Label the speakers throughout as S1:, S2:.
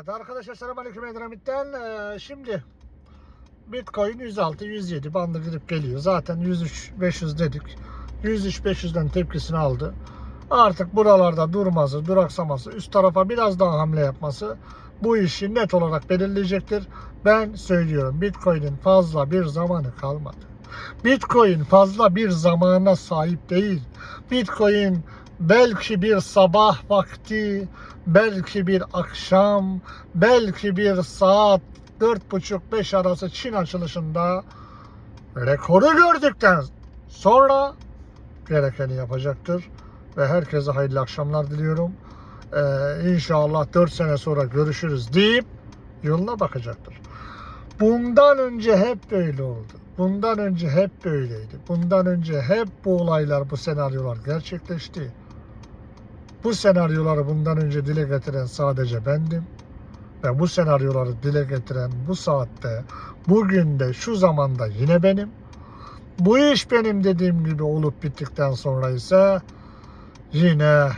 S1: Evet arkadaşlar selamünaleyküm Edremit'ten. Ee, şimdi Bitcoin 106 107 bandı girip geliyor. Zaten 103 500 dedik. 103 500'den tepkisini aldı. Artık buralarda durması, duraksaması, üst tarafa biraz daha hamle yapması bu işi net olarak belirleyecektir. Ben söylüyorum Bitcoin'in fazla bir zamanı kalmadı. Bitcoin fazla bir zamana sahip değil. Bitcoin belki bir sabah vakti, belki bir akşam, belki bir saat 4.30-5 arası Çin açılışında rekoru gördükten sonra gerekeni yapacaktır. Ve herkese hayırlı akşamlar diliyorum. Ee, inşallah 4 sene sonra görüşürüz deyip yoluna bakacaktır. Bundan önce hep böyle oldu. Bundan önce hep böyleydi. Bundan önce hep bu olaylar, bu senaryolar gerçekleşti. Bu senaryoları bundan önce dile getiren sadece bendim. Ve bu senaryoları dile getiren bu saatte, bugün de şu zamanda yine benim. Bu iş benim dediğim gibi olup bittikten sonra ise yine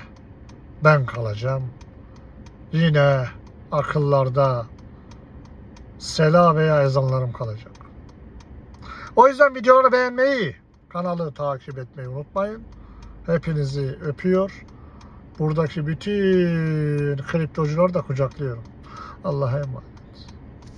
S1: ben kalacağım. Yine akıllarda sela veya ezanlarım kalacak. O yüzden videoları beğenmeyi, kanalı takip etmeyi unutmayın. Hepinizi öpüyor. Buradaki bütün kriptocuları da kucaklıyorum. Allah'a emanet.